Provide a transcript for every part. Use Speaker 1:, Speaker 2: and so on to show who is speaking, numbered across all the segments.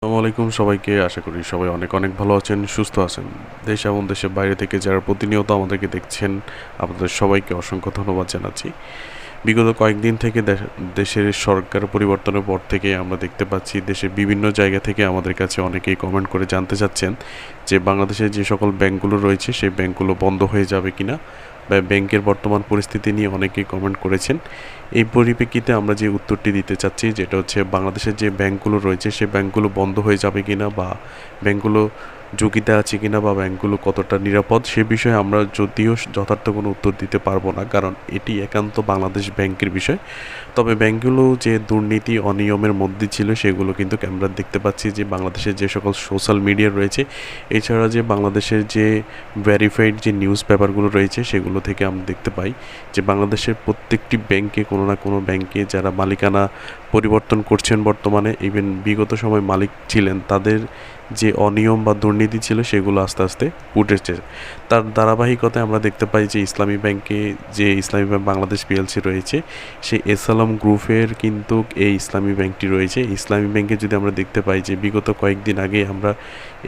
Speaker 1: আসসালামু আলাইকুম সবাইকে, আশা করি সবাই অনেক অনেক ভালো আছেন, সুস্থ আছেন। দেশ এবং দেশের বাইরে থেকে যারা প্রতিনিয়ত আমাদেরকে দেখছেন, আপনাদের সবাইকে অসংখ্য ধন্যবাদ জানাচ্ছি। বিগত কয়েকদিন থেকে দেশের সরকার পরিবর্তনের পর থেকে আমরা দেখতে পাচ্ছি, দেশের বিভিন্ন জায়গা থেকে আমাদের কাছে অনেকেই কমেন্ট করে জানতে চাচ্ছেন যে বাংলাদেশের যে সকল ব্যাংকগুলো রয়েছে, সেই ব্যাংকগুলো বন্ধ হয়ে যাবে কিনা? ব্যাংকের বর্তমান পরিস্থিতি নিয়ে অনেকেই কমেন্ট করেছেন। এই পরিপ্রেক্ষিতে আমরা যে উত্তরটি দিতে চাচ্ছি যেটা হচ্ছে বাংলাদেশের যে ব্যাংকগুলো রয়েছে সেই ব্যাংকগুলো বন্ধ হয়ে যাবে কিনা বা ব্যাংকগুলো ঝুঁকিতে আছে কিনা বা ব্যাংকগুলো কতটা নিরাপদ, সে বিষয়ে আমরা যদিও যথার্থ কোনো উত্তর দিতে পারব না, কারণ এটি একান্ত বাংলাদেশ ব্যাংকের বিষয়। তবে ব্যাংকগুলো যে দুর্নীতি অনিয়মের মধ্যে ছিল, সেগুলো কিন্তু আমরা দেখতে পাচ্ছি যে বাংলাদেশের যে সকল সোশ্যাল মিডিয়া রয়েছে, এছাড়া যে বাংলাদেশের যে ভেরিফাইড যে নিউজ পেপারগুলো রয়েছে, সেগুলো থেকে আমরা দেখতে পাই যে বাংলাদেশের প্রত্যেকটি ব্যাংকে কোনো না কোনো ব্যাংকে যারা মালিকানা পরিবর্তন করছেন বর্তমানে ইভেন বিগত সময় মালিক ছিলেন, তাদের যে অনিয়ম বা দুর্নীতি ছিল সেগুলো আস্তে আস্তে উঠেছে। তার ধারাবাহিকতায় আমরা দেখতে পাই যে ইসলামী ব্যাংকে যে ইসলামী ব্যাংক বাংলাদেশ পিএলসি রয়েছে সেই এসালাম গ্রুপের কিন্তু এই ইসলামী ব্যাংকটি রয়েছে। ইসলামী ব্যাংকে যদি আমরা দেখতে পাই যে বিগত কয়েকদিন আগে আমরা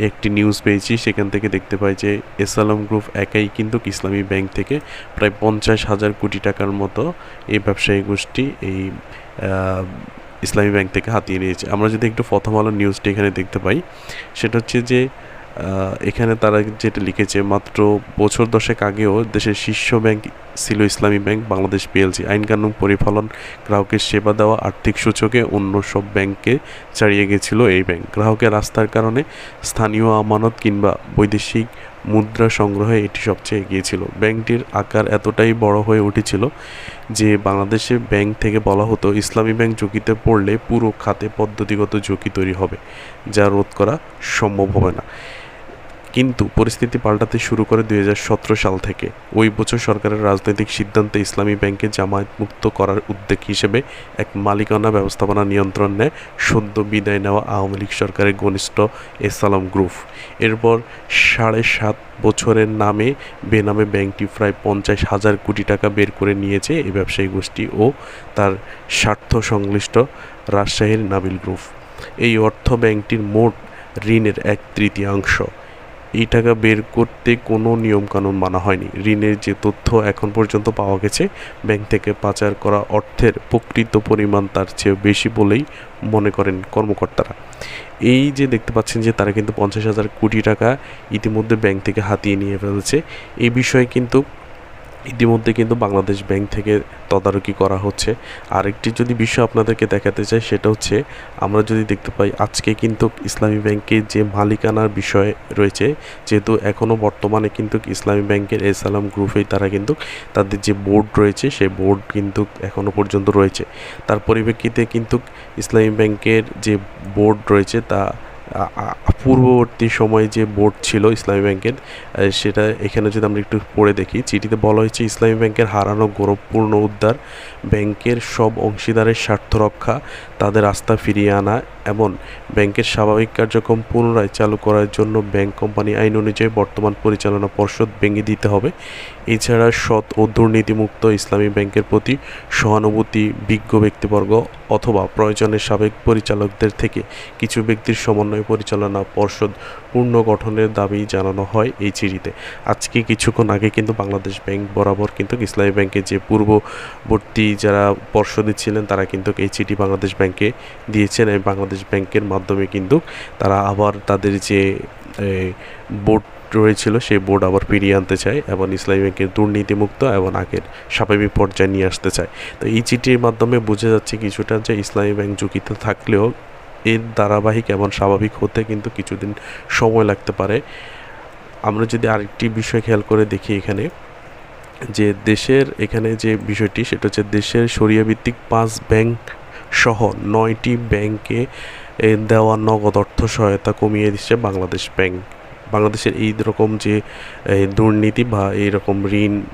Speaker 1: একটি নিউজ পেয়েছি, সেখান থেকে দেখতে পাই যে এসালাম গ্রুপ একাই কিন্তু ইসলামী ব্যাংক থেকে প্রায় পঞ্চাশ হাজার কোটি টাকার মতো এই ব্যবসায়ী গোষ্ঠী এই ইসলামী ব্যাংক থেকে হাতিয়ে নিয়েছে। আমরা যদি একটু প্রথম আলো নিউজটি এখানে দেখতে পাই, সেটা হচ্ছে যে এখানে তারা যেটা লিখেছে, মাত্র বছর দশেক আগেও দেশের শীর্ষ ব্যাংক ছিল ইসলামী ব্যাংক, বাংলাদেশ পিএলসি আইন কানুন পরিপালন গ্রাহকের সেবা দেওয়া, আর্থিক সূচকে অন্য সব ব্যাংককে ছাড়িয়ে গেছিল এই ব্যাংক। গ্রাহকের রাস্তার কারণে স্থানীয় আমানত কিংবা বৈদেশিক মুদ্রা সংগ্রহে এটি সবচেয়ে এগিয়ে ছিল। ব্যাংকটির আকার এতটাই বড় হয়ে উঠেছিল যে বাংলাদেশে ব্যাংক থেকে বলা হতো, ইসলামী ব্যাংক ঝুঁকিতে পড়লে পুরো খাতে পদ্ধতিগত ঝুঁকি তৈরি হবে, যা রোধ করা সম্ভব হবে না। কিন্তু পরিস্থিতি পাল্টাতে শুরু করে দুই হাজার সতেরো সাল থেকে। ওই বছর সরকারের রাজনৈতিক সিদ্ধান্তে ইসলামী ব্যাংকে জামায়াত মুক্ত করার উদ্যোগ হিসেবে এক মালিকানা ব্যবস্থাপনা নিয়ন্ত্রণ নেয় সদ্য বিদায় নেওয়া আওয়ামী লীগ সরকারের ঘনিষ্ঠ এসালাম গ্রুপ। এরপর সাড়ে সাত বছরের নামে বেনামে ব্যাংকটি প্রায় পঞ্চাশ হাজার কোটি টাকা বের করে নিয়েছে এই ব্যবসায়ী গোষ্ঠী ও তার স্বার্থ সংশ্লিষ্ট রাজশাহীর নাবিল গ্রুপ। এই অর্থ ব্যাংকটির মোট ঋণের এক তৃতীয়াংশ। এই টাকা বের করতে কোনো নিয়মকানুন মানা হয়নি। ঋণের যে তথ্য এখন পর্যন্ত পাওয়া গেছে, ব্যাংক থেকে পাচার করা অর্থের প্রকৃত পরিমাণ তার চেয়ে বেশি বলেই মনে করেন কর্মকর্তারা। এই যে দেখতে পাচ্ছেন যে তারা কিন্তু পঞ্চাশ হাজার কোটি টাকা ইতিমধ্যে ব্যাংক থেকে হাতিয়ে নিয়ে ফেলেছে এই বিষয়ে কিন্তু ইতিমধ্যে কিন্তু বাংলাদেশ ব্যাংক থেকে তদারকি করা হচ্ছে। আরেকটি যদি বিষয় আপনাদেরকে দেখাতে চাই, সেটা হচ্ছে আমরা যদি দেখতে পাই, আজকে কিন্তু ইসলামী ব্যাংকের যে মালিকানার বিষয় রয়েছে, যেহেতু এখনও বর্তমানে কিন্তু ইসলামী ব্যাংকের এসালাম গ্রুপেই তারা কিন্তু তাদের যে বোর্ড রয়েছে, সেই বোর্ড কিন্তু এখনও পর্যন্ত রয়েছে। তার পরিপ্রেক্ষিতে কিন্তু ইসলামী ব্যাংকের যে বোর্ড রয়েছে, তা পূর্ববর্তী সময়ে যে বোর্ড ছিল ইসলামী ব্যাংকের সেটা এখানে যদি আমরা একটু পড়ে দেখি, চিঠিতে বলা হয়েছে ইসলামী ব্যাংকের হারানো গৌরবপূর্ণ উদ্ধার, ব্যাংকের সব অংশীদারের স্বার্থ রক্ষা, তাদের আস্থা ফিরিয়ে আনা এবং ব্যাংকের স্বাভাবিক কার্যক্রম পুনরায় চালু করার জন্য ব্যাংক কোম্পানি আইন অনুযায়ী বর্তমান পরিচালনা পর্ষদ ভেঙে দিতে হবে। এছাড়া সৎ ও দুর্নীতিমুক্ত ইসলামী ব্যাংকের প্রতি সহানুভূতি বিজ্ঞ ব্যক্তিবর্গ অথবা প্রয়োজনে সাবেক পরিচালকদের থেকে কিছু ব্যক্তির সমন্বয় পরিচালনা পর্ষদ পূর্ণ গঠনের দাবি জানানো হয় এই চিঠিতে আজকে কিছুক্ষণ আগে কিন্তু বাংলাদেশ ব্যাংক বরাবর কিন্তু ইসলামী ব্যাংকের যে পূর্ববর্তী যারা পর্ষদে ছিলেন, তারা কিন্তু এই চিঠি বাংলাদেশ ব্যাংকে দিয়েছেন এবং বাংলাদেশ ব্যাংকের মাধ্যমে কিন্তু তারা আবার তাদের যে বোর্ড রয়েছিল, সেই বোর্ড আবার ফিরিয়ে আনতে চায় এবং ইসলামী ব্যাংকের দুর্নীতিমুক্ত এবং আগের স্বাভাবিক পর্যায়ে নিয়ে আসতে চায়। তো এই চিঠির মাধ্যমে বোঝা যাচ্ছে কিছুটা যে ইসলামী ব্যাংক ঝুঁকিতে থাকলেও এর ধারাবাহিক এবং স্বাভাবিক হতে কিন্তু কিছুদিন সময় লাগতে পারে। আমরা যদি আরেকটি বিষয় খেয়াল করে দেখি এখানে, যে দেশের এখানে যে বিষয়টি, সেটা হচ্ছে দেশের সরিয়াভিত্তিক পাঁচ ব্যাংক সহ নয়টি ব্যাংকে দেওয়া নগদ অর্থ সহায়তা কমিয়ে দিচ্ছে বাংলাদেশ ব্যাংক। বাংলাদেশের এই রকম যে দুর্নীতি বা এইরকম ঋণ আহ,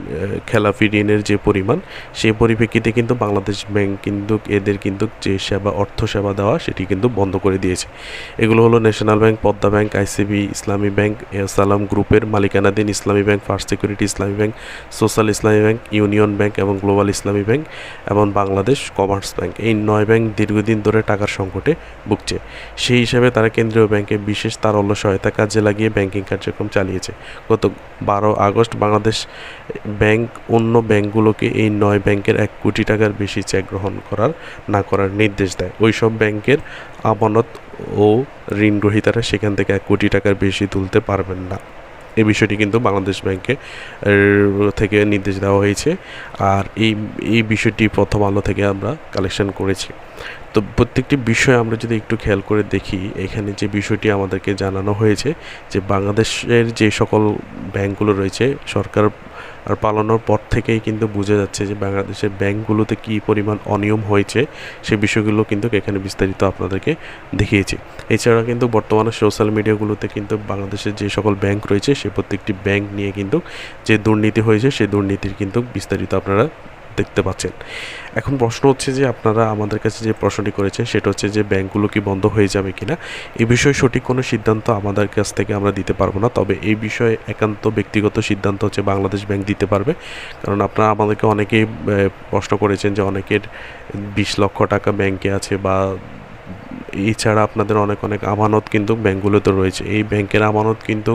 Speaker 1: খেলাফি ঋণের যে পরিমাণ সেই পরিপ্রেক্ষিতে কিন্তু বাংলাদেশ ব্যাংক কিন্তু এদের কিন্তু যে সেবা অর্থ সেবা দেওয়া সেটি কিন্তু বন্ধ করে দিয়েছে। এগুলো হলো national bank Padma bank ICB Islami bank Salam গ্রুপের মালিকানাধীন Islami bank first security Islami bank social Islami bank union bank এবং গ্লোবাল ইসলামী ব্যাংক এবং বাংলাদেশ কমার্স ব্যাংক এই নয় ব্যাংক দীর্ঘদিন ধরে টাকার সংকটে ভুগছে। সেই হিসাবে তারা কেন্দ্রীয় ব্যাংকে বিশেষ তারল্য সহায়তা কাজে লাগিয়ে ব্যাংকিং কার্যক্রম চালিয়েছে। গত বারো আগস্ট বাংলাদেশ ব্যাংক অন্য ব্যাংকগুলোকে এই নয় ব্যাংকের এক কোটি টাকার বেশি চেক গ্রহণ করার, না করার নির্দেশ দেয়। ওই সব ব্যাংকের আমানত ও ঋণ গ্রহীতারা সেখান থেকে এক কোটি টাকার বেশি তুলতে পারবেন না। এই বিষয়টি কিন্তু বাংলাদেশ ব্যাংকে থেকে নির্দেশ দেওয়া হয়েছে। আর এই এই বিষয়টি প্রথম আলো থেকে আমরা কালেকশন করেছি। তো প্রত্যেকটি বিষয় আমরা যদি একটু খেয়াল করে দেখি, এখানে যে বিষয়টি আমাদেরকে জানানো হয়েছে যে বাংলাদেশের যে সকল ব্যাংকগুলো রয়েছে, সরকার আর পালানোর পর থেকেই কিন্তু বোঝা যাচ্ছে যে বাংলাদেশের ব্যাংকগুলোতে কী পরিমাণ অনিয়ম হয়েছে, সে বিষয়গুলো কিন্তু এখানে বিস্তারিত আপনাদেরকে দেখিয়েছি। এছাড়া কিন্তু বর্তমানে সোশ্যাল মিডিয়াগুলোতে কিন্তু বাংলাদেশের যে সকল ব্যাংক রয়েছে, সে প্রত্যেকটি ব্যাংক নিয়ে কিন্তু যে দুর্নীতি হয়েছে সেই দুর্নীতির কিন্তু বিস্তারিত আপনারা দেখতে পাচ্ছেন। এখন প্রশ্ন হচ্ছে যে আপনারা আমাদের কাছে যে প্রশ্নটি করেছেন সেটা হচ্ছে যে ব্যাংকগুলো কি বন্ধ হয়ে যাবে কিনা? এই বিষয়ে সঠিক কোনো সিদ্ধান্ত আমাদের কাছ থেকে আমরা দিতে পারব না। তবে এই বিষয়ে একান্ত ব্যক্তিগত সিদ্ধান্ত হচ্ছে বাংলাদেশ ব্যাংক দিতে পারবে। কারণ আপনারা আমাদেরকে অনেকেই প্রশ্ন করেছেন যে অনেকের বিশ লক্ষ টাকা ব্যাংকে আছে বা এছাড়া আপনাদের অনেক অনেক আমানত কিন্তু ব্যাংকগুলোতে রয়েছে। এই ব্যাংকের আমানত কিন্তু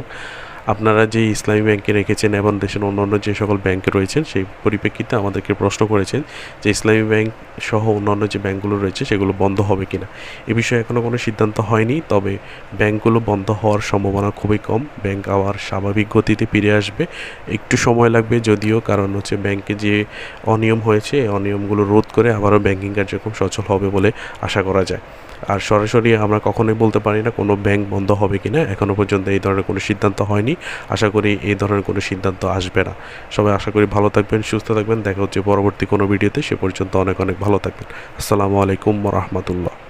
Speaker 1: আপনারা যে ইসলামী ব্যাংকে রেখেছেন এবং দেশের অন্যান্য যে সকল ব্যাংকে রয়েছেন, সেই পরিপ্রেক্ষিতে আমাদেরকে প্রশ্ন করেছেন যে ইসলামী ব্যাংক সহ অন্যান্য যে ব্যাংকগুলো রয়েছে, সেগুলো বন্ধ হবে কিনা। এ বিষয়ে এখনও কোনো সিদ্ধান্ত হয়নি, তবে ব্যাংকগুলো বন্ধ হওয়ার সম্ভাবনা খুবই কম। ব্যাংক আবার স্বাভাবিক গতিতে ফিরে আসবে। একটু সময় লাগবে যদিও, কারণ হচ্ছে ব্যাংকে যে অনিয়ম হয়েছে, এই অনিয়মগুলো রোধ করে আবারও ব্যাংকিং কার্যক্রম সচল হবে বলে আশা করা যায়। আর সরাসরি আমরা কখনোই বলতে পারি না কোনো ব্যাংক বন্ধ হবে কি না এখনও পর্যন্ত এই ধরনের কোনো সিদ্ধান্ত হয়নি আশা করি এই ধরনের কোনো সিদ্ধান্ত আসবে না। সবাই আশা করি ভালো থাকবেন, সুস্থ থাকবেন। দেখা হচ্ছে পরবর্তী কোনো ভিডিওতে। সে পর্যন্ত অনেক অনেক ভালো থাকবেন। আসসালামু আলাইকুম রহমতুল্লাহ।